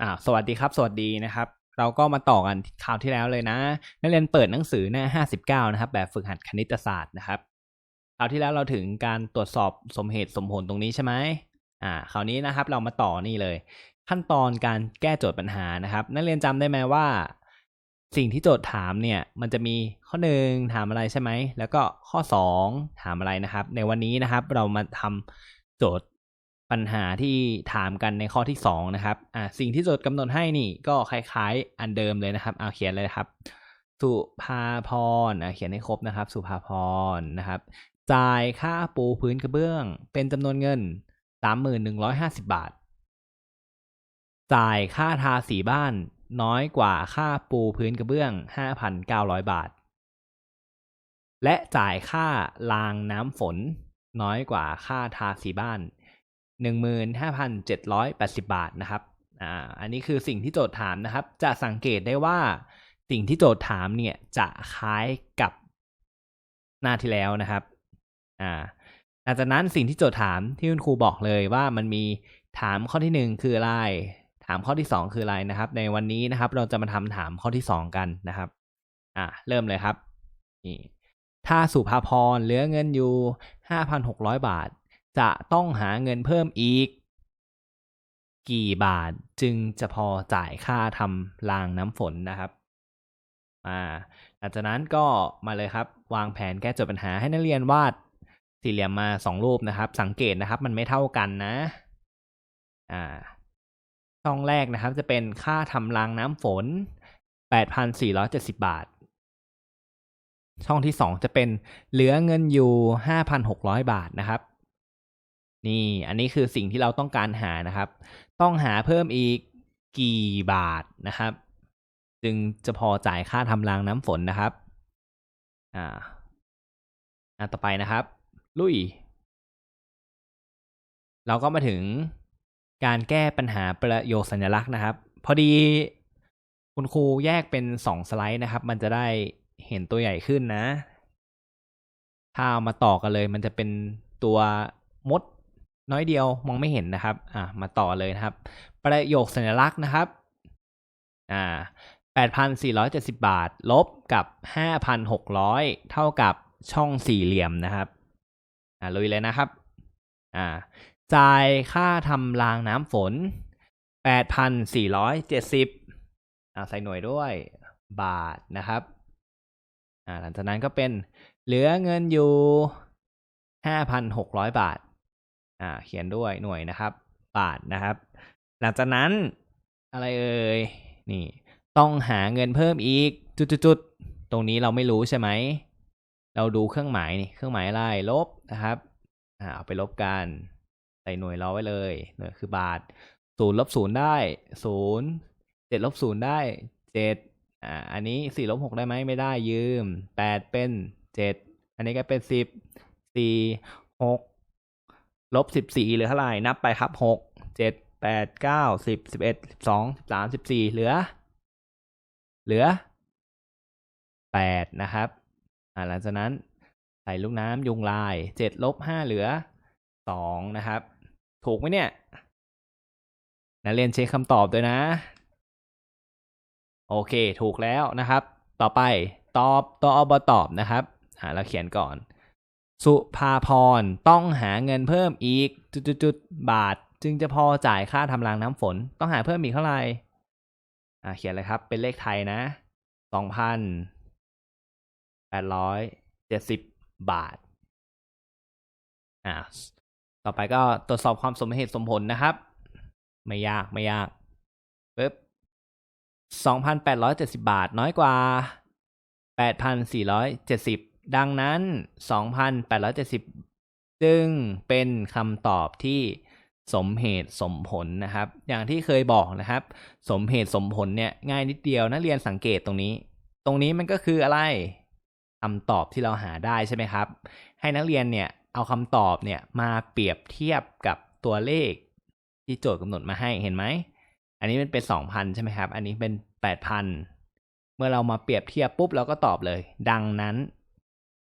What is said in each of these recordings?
อ่าสวัสดีครับ สวัสดีนะครับ เราก็มาต่อกันคราวที่แล้วเลยนะ นักเรียนเปิดหนังสือหน้า 59 นะครับ แบบฝึกหัดคณิตศาสตร์นะครับคราวที่แล้วเราถึงการตรวจสอบสมเหตุสมผลตรงนี้ใช่ไหมอ่าคราวนี้นะครับเรามาต่อนี่เลย ขั้นตอนการแก้โจทย์ปัญหานะครับ นักเรียนจำได้ไหมว่า สิ่งที่โจทย์ถามเนี่ย มันจะมีข้อหนึ่งถามอะไรใช่ไหมแล้วก็ข้อสองถามอะไรนะครับ ในวันนี้นะครับ เรามาทำโจทย์ ปัญหาที่ถามกันในข้อที่สองนะครับ อ่าสิ่งที่โจทย์กำหนดให้นี่ก็คล้ายๆ อันเดิมเลยนะครับ เอาเขียนเลยครับ สุภาพรอะเขียนให้ครบนะครับ สุภาพรนะครับ จ่ายค่าปูพื้นกระเบื้อง เป็นจำนวนเงินสามหมื่นหนึ่งร้อยห้าสิบาท จ่ายค่าทาสีบ้านน้อยกว่าค่าปูพื้นกระเบื้องห้าพันเก้าร้อยบาท และจ่ายค่ารางน้ำฝนน้อยกว่าค่าทาสีบ้าน หนึ่งหมื่นห้าพันเจ็ดร้อยแปดสิบาทนะครับอ่าอันนี้คือสิ่งที่โจทย์ถามนะครับ จะสังเกตได้ว่าสิ่งที่โจทย์ถามเนี่ยจะคล้ายกับหน้าที่แล้วนะครับอ่าหลังจากนั้นสิ่งที่โจทย์ถามที่คุณครูบอกเลยว่ามันมีถามข้อที่หนึ่งคืออะไร ถามข้อที่สองคืออะไรนะครับ ในวันนี้นะครับ เราจะมาทำถามข้อที่สองกันนะครับ อ่าเริ่มเลยครับนี่ถ้าสุภาพรเหลือเงินอยู่ห้าพันหกร้อยบาท จะต้องหาเงินเพิ่มอีก กี่บาทจึงจะพอจ่ายค่าทำรางน้ำฝนนะครับอ่าหลังจากนั้นก็มาเลยครับ วางแผนแก้โจทย์ปัญหาให้นักเรียนวาดสี่เหลี่ยมมาสองรูปนะครับ สังเกตนะครับ มันไม่เท่ากันนะอ่าช่องแรกนะครับ จะเป็นค่าทำรางน้ำฝนแปดพันสี่ร้อยเจ็ดสิบาท ช่องที่สองจะเป็นเหลือเงินอยู่ห้าพันหกร้อยบาทนะครับ นี่อันนี้คือสิ่งที่เราต้องการหานะครับ ต้องหาเพิ่มอีกกี่บาทนะครับ จึงจะพอจ่ายค่าทำรางน้ำฝนนะครับ อ่าอ่าต่อไปนะครับ ลุย เราก็มาถึงการแก้ปัญหาประโยคสัญลักษณ์นะครับ พอดีคุณครูแยกเป็นสองสไลด์นะครับ มันจะได้เห็นตัวใหญ่ขึ้นนะ ถ้าเอามาต่อกันเลย มันจะเป็นตัวมด น้อยเดียวมองไม่เห็นนะครับอ่ามาต่อเลยนะครับ ประโยคสัญลักษณ์นะครับอ่าแปดพันสี่ร้อยเจ็ดสิบาท ลบกับห้าพันหกร้อยเท่ากับช่องสี่เหลี่ยมนะครับอ่าลุยเลยนะครับอ่าจ่ายค่าทำรางน้ำฝนแปดพันสี่ร้อยเจ็ดสิบอ่าใส่หน่วยด้วยบาทนะครับอ่าหลังจากนั้นก็เป็นเหลือเงินอยู่ห้าพันหกร้อยบาท อ่าเขียนด้วยหน่วยนะครับ บาทนะครับ หลังจากนั้นอะไรเอ่ยนี่ต้องหาเงินเพิ่มอีกจุดๆๆตรงนี้เราไม่รู้ใช่ไหม เราดูเครื่องหมายนี่เครื่องหมายอะไรลบนะครับอ่าเอาไปลบกันใส่หน่วยรอไว้เลยหน่วยคือบาทศูนย์ลบศูนย์ได้ศูนย์เจ็ดลบศูนย์ได้เจ็ดอ่าอันนี้สี่ลบหกได้ไหมไม่ได้ยืมแปดเป็นเจ็ดอันนี้ก็เป็นสิบสี่หก ลบสิบสี่เหลือเท่าไหร่ นับไปครับหกเจ็ดแปดเก้าสิบสิบเอ็ดสิบสองสิบสามสิบสี่เหลือ เหลือแปดนะครับอ่าหลังจากนั้นใส่ลูกน้ำยุงลายเจ็ดลบห้าเหลือสองนะครับ ถูกไหมเนี่ยนักเรียนเช็คคำตอบด้วยนะ โอเค ถูกแล้วนะครับ ต่อไปตอบตัวอบตอบนะครับอ่าเราเขียนก่อน สุภาพรต้องหาเงินเพิ่มอีกจุดๆบาท จึงจะพอจ่ายค่าทำรางน้ำฝน ต้องหาเพิ่มอีกเท่าไหร่อ่าเขียนเลยครับ เป็นเลขไทยนะสองพันแปดร้อยเจ็ดสิบบาทอ่าต่อไปก็ตรวจสอบความสมเหตุสมผลนะครับ ไม่ยากไม่ยากปึ๊บสองพันแปดร้อยเจ็ดสิบาท น้อยกว่าแปดพันสี่ร้อยเจ็ดสิบ ดังนั้นสองพันแปดร้อยเจ็ดสิบจึงเป็นคำตอบที่สมเหตุสมผลนะครับ อย่างที่เคยบอกนะครับ สมเหตุสมผลเนี่ยง่ายนิดเดียวนักเรียนสังเกตตรงนี้ ตรงนี้มันก็คืออะไรคำตอบที่เราหาได้ใช่ไหมครับ ให้นักเรียนเนี่ยเอาคำตอบเนี่ยมาเปรียบเทียบกับตัวเลขที่โจทย์กำหนดมาให้เห็นไหม อันนี้มันเป็นสองพันใช่ไหมครับ อันนี้เป็นแปดพันเมื่อเรามาเปรียบเทียบปุ๊บเราก็ตอบเลย ดังนั้น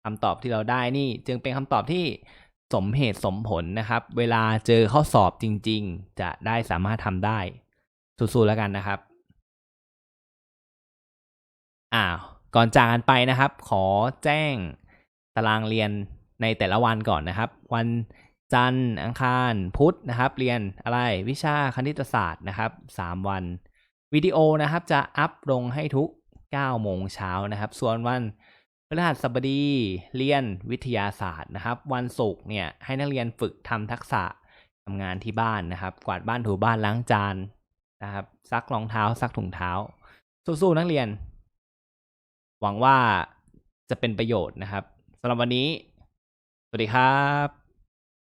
คำตอบที่เราได้นี่ จึงเป็นคำตอบที่สมเหตุสมผลนะครับ เวลาเจอข้อสอบจริง ๆ จะได้สามารถทำได้ สู้ๆแล้วกันนะครับอ้าวก่อนจากกันไปนะครับ ขอแจ้งตารางเรียนในแต่ละวันก่อนนะครับ วันจันทร์อังคารพุธนะครับ เรียนอะไรวิชาคณิตศาสตร์นะครับ 3 วันวิดีโอนะครับจะอัพลงให้ทุก 9 โมงเช้านะครับ ส่วนวัน พฤหัสบดีเรียนวิทยาศาสตร์นะครับ วันศุกร์เนี่ยให้นักเรียนฝึกทำทักษะทำงานที่บ้านนะครับ กวาดบ้านถูบ้านล้างจานนะครับ ซักรองเท้า ซักถุงเท้า สู้ๆนักเรียน หวังว่าจะเป็นประโยชน์นะครับสำหรับวันนี้ สวัสดีครับ